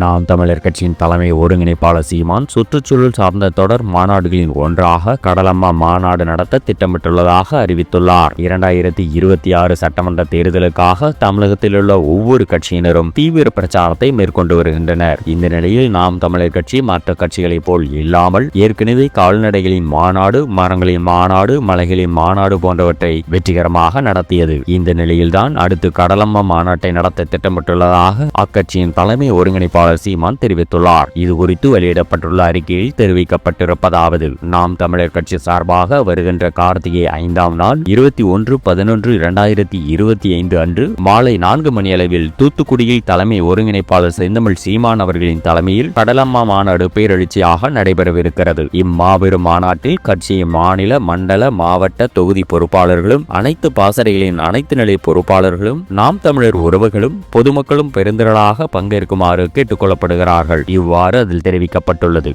நாம் தமிழர் கட்சியின் தலைமை ஒருங்கிணைப்பாளர் சீமான் சுற்றுச்சூழல் சார்ந்த தொடர் மாநாடுகளின் ஒன்றாக கடலம்மா மாநாடு நடத்த திட்டமிட்டுள்ளதாக அறிவித்துள்ளார். இரண்டாயிரத்தி இருபத்தி ஆறு சட்டமன்ற தேர்தலுக்காக தமிழகத்தில் உள்ள ஒவ்வொரு கட்சியினரும் தீவிர பிரச்சாரத்தை மேற்கொண்டு வருகின்றனர். இந்த நிலையில் நாம் தமிழர் கட்சி மற்ற கட்சிகளைப் போல் இல்லாமல் ஏற்கனவே கால்நடைகளின் மாநாடு மரங்களின் மாநாடு மலைகளின் மாநாடு போன்றவற்றை வெற்றிகரமாக நடத்தியது. இந்த நிலையில்தான் அடுத்து கடலம்மா மாநாட்டை நடத்த திட்டமிட்டுள்ளதாக அக்கட்சியின் தலைமை ஒருங்கிணைப்பாளர் சீமான் தெரிவித்துள்ளார். இது குறித்து வெளியிடப்பட்டுள்ள அறிக்கையில் தெரிவிக்கப்பட்டிருப்பதாவது நாம் தமிழர் கட்சி சார்பாக வருகின்ற கார்த்திகை ஐந்தாம் நாள் இருபத்தி ஒன்று பதினொன்று இரண்டாயிரத்தி இருபத்தி ஐந்து அன்று மாலை நான்கு மணி அளவில் தூத்துக்குடியில் தலைமை ஒருங்கிணைப்பாளர் செந்தமிழ் சீமான் அவர்களின் தலைமையில் கடலம்மா மாநாடு பேரெழுச்சியாக நடைபெறவிருக்கிறது. இம்மாபெரும் மாநாட்டில் கட்சியின் மாநில மண்டல மாவட்ட தொகுதி பொறுப்பாளர்களும் அனைத்து பாசறைகளின் அனைத்து நிலை பொறுப்பாளர்களும் நாம் தமிழர் உறவுகளும் பொதுமக்களும் பெருந்திரளாக பங்கேற்குமாறு கேட்டுக் கொல்லப்படுகிறார்கள் இவ்வாறு அதில் தெரிவிக்கப்பட்டுள்ளது.